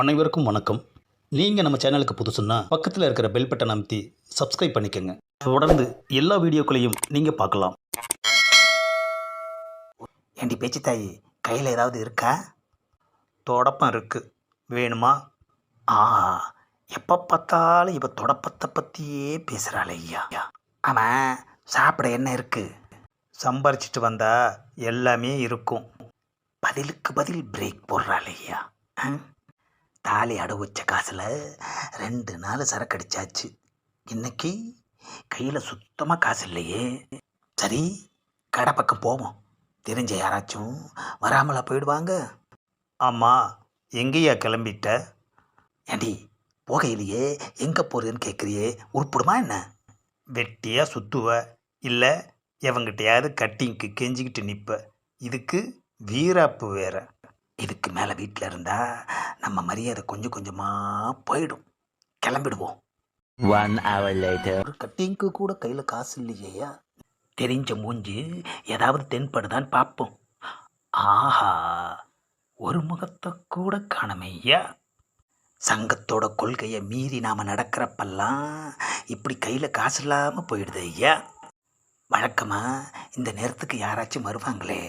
அனைவருக்கும் வணக்கம். நீங்கள் நம்ம சேனலுக்கு புதுசுன்னா பக்கத்தில் இருக்கிற பெல் பட்டன் அமைத்தி சப்ஸ்கிரைப் பண்ணிக்கோங்க. தொடர்ந்து எல்லா வீடியோக்களையும் நீங்கள் பார்க்கலாம். ஏண்டி பேச்சு தாயி கையில் ஏதாவது இருக்கா? தொடப்பம் இருக்குது வேணுமா? ஆ எப்போ பார்த்தாலும் இப்போ தொடப்பத்தை பற்றியே பேசுகிறாள் ஐயா. ஆமாம் சாப்பிட என்ன இருக்குது சம்பாரிச்சிட்டு வந்தால் எல்லாமே இருக்கும். பதிலுக்கு பதில் பிரேக் போடுறாள் ஐயா. ஆ? தாலி அடவு வச்ச காசில் ரெண்டு நாள் சரக்கு அடித்தாச்சு இன்னைக்கு கையில் சுத்தமாக காசு இல்லையே. சரி கடை பக்கம் போவோம். தெரிஞ்ச யாராச்சும் வராமலா போயிடுவாங்க. ஆமாம் எங்கேயா கிளம்பிட்ட? ஏண்டி போகையிலேயே எங்கே போகிறேன்னு கேட்குறியே உருப்பிடுமா என்ன? வெட்டியாக சுத்துவ. இல்லை எவங்கிட்டையாவது கட்டிங்க்கு கெஞ்சிக்கிட்டு நிற்ப இதுக்கு வீராப்பு வேற. இதுக்கு மேலே வீட்டில் இருந்தால் நம்ம மரியாதை கொஞ்சம் கொஞ்சமாக போயிடும். கிளம்பிடுவோம். Hour later. ஒரு கட்டிங்க்கு கூட கையில் காசு இல்லையா தெரிஞ்ச மூஞ்சி ஏதாவது தென்படுதான்னு பார்ப்போம் ஆஹா ஒரு முகத்தை கூட காணமையா? சங்கத்தோட கொள்கையை மீறி நாம் நடக்கிறப்பெல்லாம் இப்படி கையில் காசு இல்லாமல் போயிடுது ஐயா வழக்கமாக இந்த நேரத்துக்கு யாராச்சும் வருவாங்களே?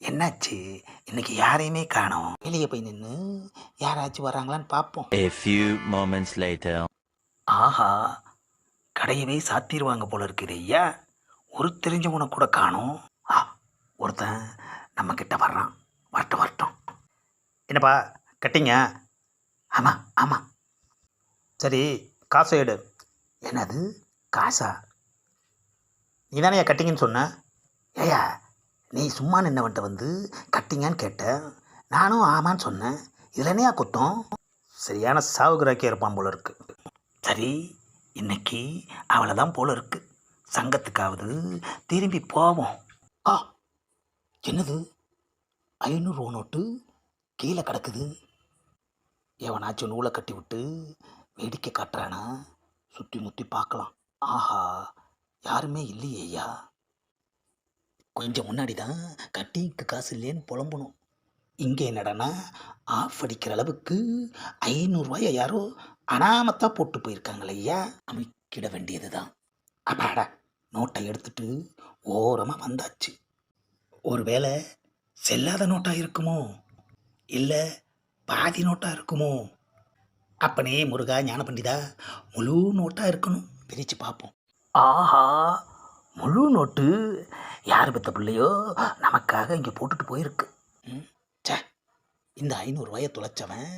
என்னாச்சு? இன்னைக்கு யாரையுமே காணோம். வெளியே போய் நின்று யாராச்சும் வராங்களான்னு பார்ப்போம் A few moments later. ஆஹா கடையவே சாத்திடுவாங்க போல இருக்குது ஐயா. ஒரு தெரிஞ்சவனை கூட காணோம். ஆ ஒருத்தன் நம்ம கிட்ட வர்றான். வரட்டும் வரட்டும். என்னப்பா கட்டிங்க? ஆமாம் ஆமாம் சரி காசை எடு. என்னது? காசா? நீ தானே கட்டிங்கன்னு சொன்ன? ஏயா நீ சும்மா நின்னவன்ட்ட வந்து கட்டிங்கன்னு கேட்டேன் நானும் ஆமான்னு சொன்னேன். இதுலனையா குத்தம்? சரியான சாவுகிராக்கே இருப்பான் போல இருக்கு. சரி இன்னைக்கு அவளை தான் போல இருக்கு. சங்கத்துக்காவது திரும்பி போவோம். ஆ என்னது? ஐநூறுரூவா நோட்டு கீழே கிடக்குது. எவனாச்சும் நூலை கட்டி விட்டு வேடிக்கை காட்டுறானா? சுற்றி முற்றி பார்க்கலாம். ஆஹா யாருமே இல்லையே ஐயா. கொஞ்சம் முன்னாடி தான் கட்டிங்க்கு காசு இல்லைன்னு புலம்பணும் இங்கே என்னடனா ஆஃப் அடிக்கிற அளவுக்கு ஐநூறுரூவாயை யாரோ அனாமத்தாக போட்டு போயிருக்காங்களே ஐயா. அமைக்கிட வேண்டியது தான் அப்பாடா நோட்டை எடுத்துட்டு ஓரமாக வந்தாச்சு. ஒருவேளை செல்லாத நோட்டாக இருக்குமோ? இல்லை பாதி நோட்டாக இருக்குமோ? அப்பனே முருகா ஞான பண்டிதா முழு நோட்டாக இருக்கணும். பிரித்து பார்ப்போம் ஆஹா முழு நோட்டு யார் பெத்த பிள்ளையோ நமக்காக இங்கே போட்டுட்டு போயிருக்கு. ம், ச்சே இந்த ஐநூறுரூவாயை தொலைச்சவன்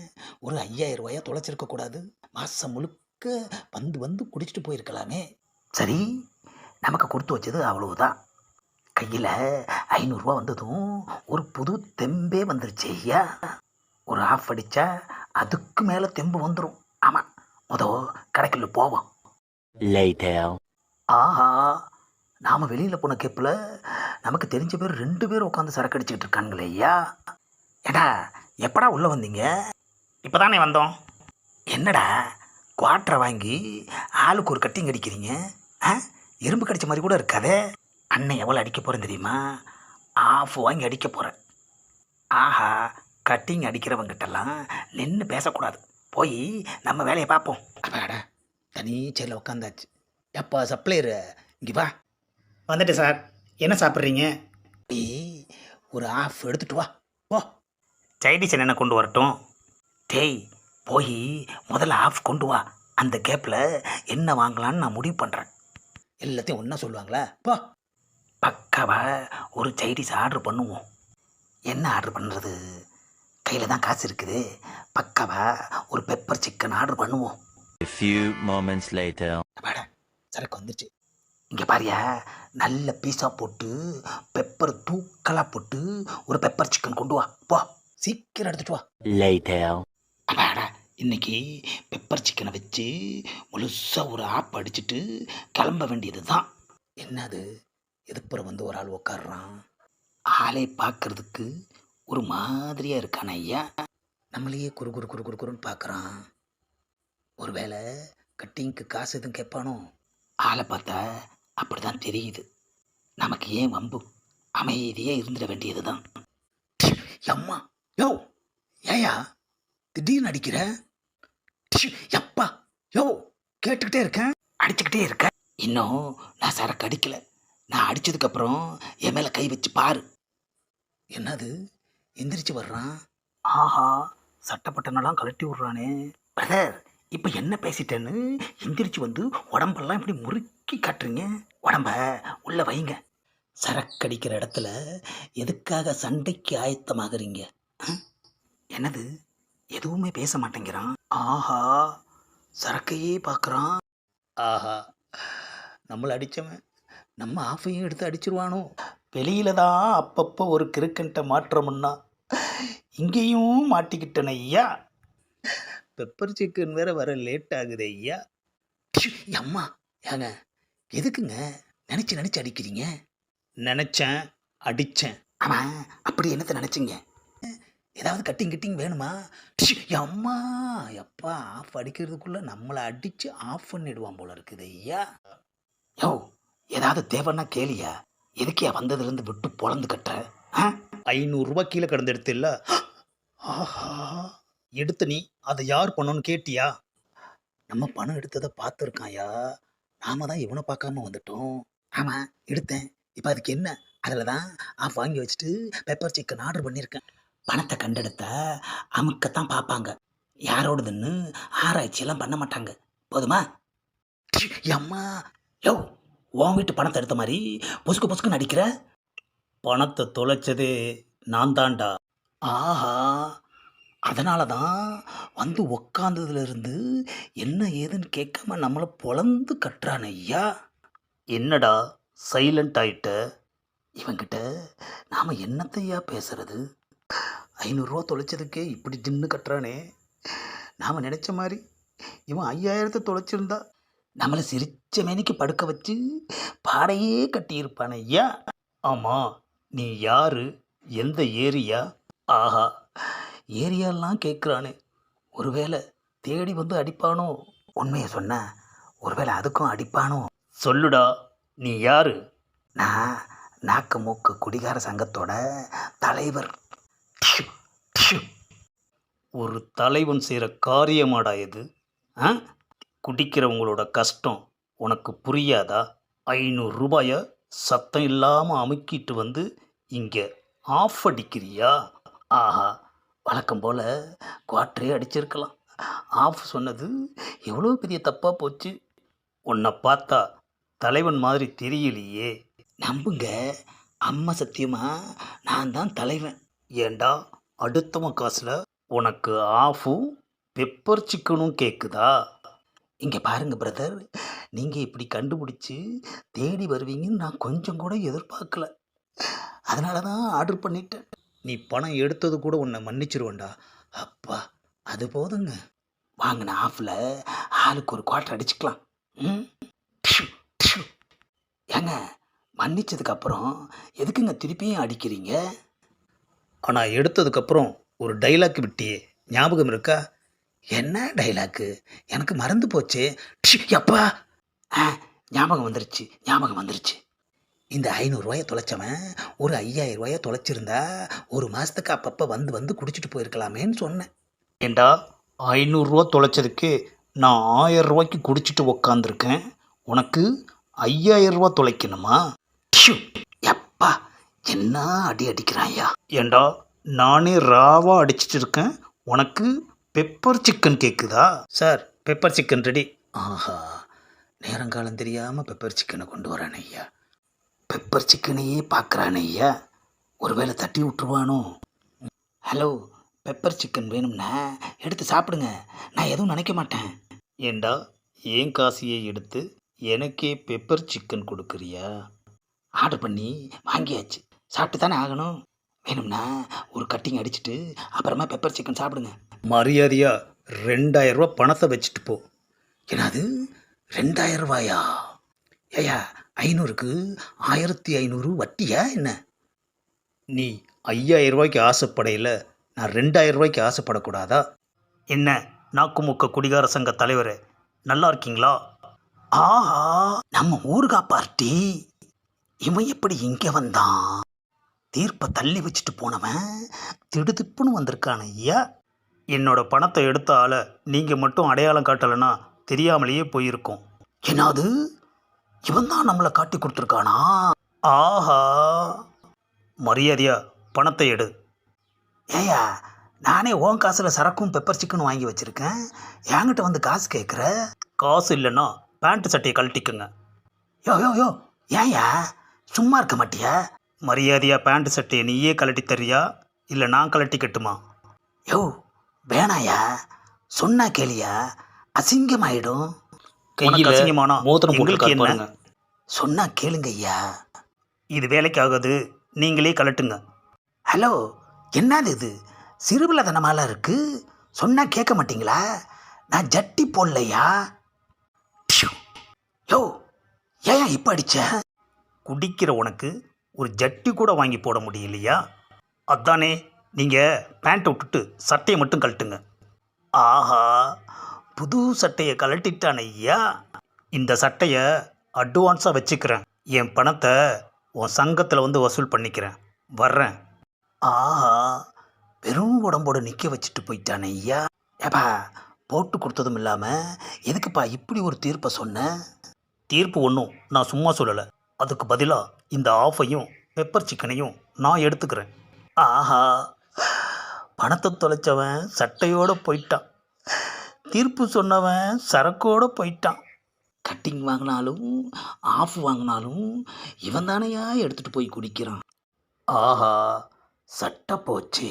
ஒரு ஐயாயிரம் ரூபாயை தொலைச்சிருக்க கூடாது. மாதம் முழுக்க வந்து வந்து குடிச்சிட்டு போயிருக்கலாமே. சரி நமக்கு கொடுத்து வச்சது அவ்வளவுதான். கையில் ஐநூறுரூவா வந்ததும் ஒரு புது தெம்பே வந்துருச்சு ஐயா. ஒரு ஆஃப் அடித்தா அதுக்கு மேலே தெம்பு வந்துடும் ஆமாம் முத கடைக்குள்ள போவோம். ஆஹா நாம் வெளியில் போன கேப்பில் நமக்கு தெரிஞ்ச பேர் ரெண்டு பேர் உட்காந்து சரக்கு அடிச்சுக்கிட்டு இருக்கானுங்களே ஐயா. ஏடா எப்படா உள்ளே வந்தீங்க? இப்போ தானே வந்தோம். என்னடா குவாட்டரை வாங்கி ஆளுக்கு ஒரு கட்டிங் அடிக்கிறீங்க? ஆ? எறும்பு கடிச்ச மாதிரி கூட இருக்காதே. அண்ணன் எவ்வளோ அடிக்க போகிறேன் தெரியுமா? ஆஃப் வாங்கி அடிக்க போகிறேன் ஆஹா கட்டிங் அடிக்கிறவங்கிட்டலாம் நின்று பேசக்கூடாது. போய் நம்ம வேலையை பார்ப்போம். அப்பாடா தனி சேரில் உட்காந்தாச்சு. எப்பா சப்ளையரு இங்கே வா. வந்துட்டேன் சார். என்ன சாப்பிட்றீங்க? ஒரு ஆஃப் எடுத்துட்டு வா. போ. சைடிஸ் என்னென்ன கொண்டு வரட்டும்? டேய் போய் முதல்ல ஆஃப் கொண்டு வா. அந்த கேப்பில் என்ன வாங்கலான்னு நான் முடிவு பண்ணுறேன் எல்லாத்தையும் ஒன்றா சொல்லுவாங்களா. போ. பக்காவா ஒரு சைடிஸ் ஆர்டர் பண்ணுவோம். என்ன ஆர்டர் பண்ணுறது கையில் தான் காசு இருக்குது. பக்காவா ஒரு பெப்பர் சிக்கன் ஆர்டர் பண்ணுவோம். A few moments later. அப்பாடா சரக்கு வந்துருச்சு இங்கே பாரியா நல்ல பீஸா போட்டு பெப்பர் தூக்கலாக போட்டு ஒரு பெப்பர் சிக்கன் கொண்டு வா. போ சீக்கிரம் எடுத்துட்டு வா. அடாடா இன்னைக்கு பெப்பர் சிக்கனை வச்சு முழுசாக ஒரு ஆப் அடிச்சிட்டு கிளம்ப வேண்டியது தான் என்னது? எதுப்புறம் வந்து ஒரு ஆள் உக்காடுறான் ஆளை பார்க்கறதுக்கு ஒரு மாதிரியாக இருக்கான ஐயா. நம்மளையே குறு குறு குறு குறு குறுன்னு பார்க்குறான் ஒருவேளை கட்டிங்க்கு காசு எதுவும் கேட்பானோ? ஆளை பார்த்தா அப்படி தான் தெரியுது. நமக்கு ஏன் வம்பு? அமைதியே இருந்துட வேண்டியது தான் அம்மா யோ ஏயா திடீர்னு அடிக்கிற? எப்பா யோ கேட்டுக்கிட்டே இருக்கேன். அடிச்சுக்கிட்டே இருக்கேன் இன்னும் நான் சரக்கு அடிக்கல. நான் அடித்ததுக்கப்புறம் என் மேலே கை வச்சு பாரு. என்னது? எந்திரிச்சு வர்றான்? ஆஹா சட்டப்பட்டனெல்லாம் கழட்டி விட்றானே. பிரதர் இப்போ என்ன பேசிட்டேன்னு எந்திரிச்சு வந்து உடம்பெல்லாம் இப்படி முறுக்கி காட்டுறீங்க? உடம்ப உள்ள வைங்க. சரக்கடிக்கிற இடத்துல எதுக்காக சண்டைக்கு ஆயத்தமாகறீங்க? என்னது? எதுவுமே பேச மாட்டேங்கிறான். ஆஹா சரக்கையே பார்க்குறான் ஆஹா நம்மளை அடித்தவன் நம்ம ஆஃபையும் எடுத்து அடிச்சிருவானோ? வெளியில தான் அப்பப்போ ஒரு கிறுக்கன்ட்ட மாற்றமுன்னா இங்கேயும் மாட்டிக்கிட்டன ஐயா. பெப்பர் சிக்கன் வேற வர லேட் ஆகுது ஐயா. அம்மா ஏங்க எதுக்குங்க? நினச்சி நினச்சி அடிக்கிறீங்க? நினச்சேன் அடித்தேன் ஆமாம் அப்படி என்னத்தை நினச்சிங்க? ஏதாவது கட்டிங் கிட்டிங் வேணுமா? அம்மா எப்பா ஆஃப் அடிக்கிறதுக்குள்ளே நம்மளை அடித்து ஆஃப் பண்ணிடுவான் போல இருக்குது ஐயா. யோ ஏதாவது தேவைன்னா கேளியா? எதுக்கியா வந்ததுலேருந்து விட்டு பொழந்து கட்டுற? ஐநூறுரூவா கீழே கிடந்து எடுத்தில்ல ஆஹா. எடுத்த நீ அதை யார் பண்ணோன்னு கேட்டியா? நம்ம பணம் எடுத்ததை பார்த்துருக்காயா நாம தான் இவனை பார்க்காம வந்துட்டோம். ஆமாம் எடுத்தேன். இப்போ அதுக்கு என்ன? அதில் தான் ஆஃப் வாங்கி வச்சுட்டு பெப்பர் சிக்கன் ஆர்டர் பண்ணியிருக்கேன் பணத்தை கண்டெடுத்த அமுக்கத்தான் பார்ப்பாங்க. யாரோடதுன்னு ஆராய்ச்சியெல்லாம் பண்ண மாட்டாங்க. போதுமா? அம்மா யோ உன் வீட்டு பணத்தை எடுத்த மாதிரி பொசுக்கு பொசுக்கு அடிக்கிற? பணத்தை தொலைச்சதே நான் தான்டா. ஆஹா. அதனால தான் வந்து உக்காந்ததுலேருந்து என்ன ஏதுன்னு கேட்காம நம்மளை பொழந்து கட்டுறான் ஐயா. என்னடா சைலண்ட் ஆயிட்ட? இவங்கிட்ட நாம் என்னத்தையா பேசுறது? ஐநூறுரூவா தொலைச்சதுக்கே இப்படி ஜின்னு கட்டுறானே. நாம் நினச்ச மாதிரி இவன் ஐயாயிரத்தை தொலைச்சிருந்தா நம்மளை சிரிச்ச மேனிக்கு படுக்க வச்சு பாடையே கட்டியிருப்பான் ஐயா. ஆமாம் நீ யாரு? எந்த ஏரியா? ஆஹா ஏரியாலாம் கேட்குறானே. ஒருவேளை தேடி வந்து அடிப்பானோ? உண்மையை சொன்ன ஒருவேளை அதுக்கும் அடிப்பானோ? சொல்லுடா நீ யாரு? நான் நாக்கு மூக்கு குடிகார சங்கத்தோட தலைவர். ஒரு தலைவன் செய்கிற காரியமாடா இது ஆ? குடிக்கிறவங்களோட கஷ்டம் உனக்கு புரியாதா? ஐநூறு ரூபாய சத்தம் இல்லாமல் அமுக்கிட்டு வந்து இங்கே ஆஃப் அடிக்கிறியா? ஆஹா வழக்கம் போல் குவாட்ரே அடிச்சிருக்கலாம். ஆஃப் சொன்னது எவ்வளோ பெரிய தப்பாக போச்சு. உன்னை பார்த்தா தலைவன் மாதிரி தெரியலையே. நம்புங்க அம்மா சத்தியமாக நான் தான் தலைவன். ஏண்டா அடுத்தவன் காசில் உனக்கு ஆஃபும் பெப்பர் சிக்கனும் கேட்குதா இங்கே பாருங்கள் பிரதர் நீங்கள் இப்படி கண்டுபிடிச்சி தேடி வருவீங்கன்னு நான் கொஞ்சம் கூட எதிர்பார்க்கல. அதனால தான் ஆர்டர் பண்ணிட்டேன். நீ பணம் எடுத்தது கூட உன்னை மன்னிச்சிருவண்டா அப்பா அது போதுங்க. வாங்கின ஆஃபில் ஆளுக்கு ஒரு குவார்டர் அடிச்சுக்கலாம். ம்? ஏங்க மன்னிச்சதுக்கப்புறம் எதுக்குங்க திருப்பியும் அடிக்கிறீங்க? ஆனால் எடுத்ததுக்கப்புறம் ஒரு டைலாக் விட்டியே. ஞாபகம் இருக்கா? என்ன டைலாக்கு எனக்கு மறந்து போச்சு. அப்பா ஆ ஞாபகம் வந்துருச்சு ஞாபகம் வந்துருச்சு. இந்த ஐநூறுரூவாயை தொலைச்சவன் ஒரு ஐயாயிரம் ரூபாயை தொலைச்சிருந்தா ஒரு மாதத்துக்கு அப்பப்போ வந்து வந்து குடிச்சிட்டு போயிருக்கலாமேன்னு சொன்னேன். ஏண்டா? ஐநூறுரூவா தொலைச்சதுக்கு நான் ஆயிரம் ரூபாய்க்கு குடிச்சிட்டு உக்காந்துருக்கேன். உனக்கு ஐயாயிரம் ரூபா தொலைக்கணுமா? எப்பா என்ன அடி அடிக்கிறாயா? ஏண்டா நானே ராவா அடிச்சிட்டு இருக்கேன் உனக்கு பெப்பர் சிக்கன் கேட்குதா சார் பெப்பர் சிக்கன் ரெடி. ஆஹா நேரங்காலம் தெரியாமல் பெப்பர் சிக்கனை கொண்டு வரானே ஐயா. பெப்பர் சிக்கனையே பார்க்குறானே ஐயா. ஒருவேளை தட்டி விட்டுருவானோ? ஹலோ பெப்பர் சிக்கன் வேணும்னா எடுத்து சாப்பிடுங்க. நான் எதுவும் நினைக்க மாட்டேன். ஏண்டா ஏன் காசியை எடுத்து எனக்கே பெப்பர் சிக்கன் கொடுக்குறியா? ஆர்டர் பண்ணி வாங்கியாச்சு. சாப்பிட்டு தானே ஆகணும். வேணும்னா ஒரு கட்டிங் அடிச்சுட்டு அப்புறமா பெப்பர் சிக்கன் சாப்பிடுங்க. மரியாதையா ரெண்டாயிரம் ரூபா பணத்தை வச்சுட்டு போ. என்னது? ரெண்டாயிரம் ரூபாயா? ஏயா ஐநூறுக்கு ஆயிரத்தி ஐநூறு வட்டியா என்ன? நீ ஐயாயிரம் ரூபாய்க்கு ஆசைப்படையில் நான் ரெண்டாயிரம் ரூபாய்க்கு ஆசைப்படக்கூடாதா? என்ன நாக்குமுக்க குடிகார சங்க தலைவர் நல்லா இருக்கீங்களா? ஆஹா நம்ம ஊருகா பார்ட்டி. இவன் எப்படி இங்கே வந்தான்? தீர்ப்பை தள்ளி வச்சுட்டு போனவன் திடுதிப்புன்னு வந்திருக்கான் ஐயா. என்னோட பணத்தை எடுத்த ஆளை நீங்கள் மட்டும் அடையாளம் காட்டலைன்னா தெரியாமலேயே போயிருக்கோம். என்னது? இவன் தான் நம்மளை காட்டி கொடுத்துருக்கானா? ஆஹா. மரியாதையா பணத்தை எடு. ஏயா நானே ஓன் காசில் சரக்கும் பெப்பர் சிக்கன் வாங்கி வச்சுருக்கேன். என்கிட்ட வந்து காசு கேட்குற காசு இல்லைன்னா பேண்ட் சட்டையை கழட்டிக்குங்க. யோ யோ யோ ஏயா சும்மா இருக்க மாட்டியா? மரியாதையா பேண்ட் சட்டையை நீயே கழட்டி தரியா இல்லை நான் கழட்டிக்கட்டுமா யோ வேணாயா சொன்னா கேளியா. அசிங்கமாயிடும். அசிங்கமானா மோதிரம் போட்டிருக்காரு பாருங்க. சொன்னா கேளுங்க ஐயா. இது வேலைக்கு ஆகாது நீங்களே கழட்டுங்க. ஹலோ என்னது இது? சிறுபிள்ளதனமாலாம் இருக்கு. சொன்னா கேட்க மாட்டீங்களா? நான் ஜட்டி போடலையா. யோ ஏன் இப்போ அடிச்ச? குடிக்கிற உனக்கு ஒரு ஜட்டி கூட வாங்கி போட முடியலையா? அதானே நீங்கள் பேண்ட்டை விட்டுட்டு சட்டையை மட்டும் கழட்டுங்க. ஆஹா. புது சட்டையை கலட்டிட்டான் ஐயா. இந்த சட்டையை அட்வான்ஸாக வச்சுக்கிறேன். என் பணத்தை உன் சங்கத்தில் வந்து வசூல் பண்ணிக்கிறேன். வர்றேன். ஆஹா வெறும் உடம்போடு நிற்க வச்சுட்டு போயிட்டானே ஐயா. ஏப்பா போட்டு கொடுத்ததும் இல்லாமல் எதுக்குப்பா இப்படி ஒரு தீர்ப்பை சொன்ன? தீர்ப்பு ஒன்றும் நான் சும்மா சொல்லலை. அதுக்கு பதிலாக இந்த ஆஃபையும் பெப்பர் சிக்கனையும் நான் எடுத்துக்கிறேன். ஆஹா பணத்தை தொலைச்சவன் சட்டையோடு போயிட்டான். தீர்ப்பு சொன்னவன் சரக்கோடு போயிட்டான். கட்டிங் வாங்கினாலும் ஆஃப் வாங்கினாலும் இவன் தானையா எடுத்துகிட்டு போய் குடிக்கிறான். ஆஹா சட்டை போச்சு.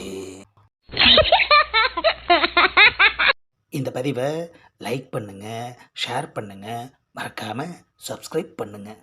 இந்த பதிவை லைக் பண்ணுங்கள் ஷேர் பண்ணுங்கள் மறக்காமல் சப்ஸ்கிரைப் பண்ணுங்கள்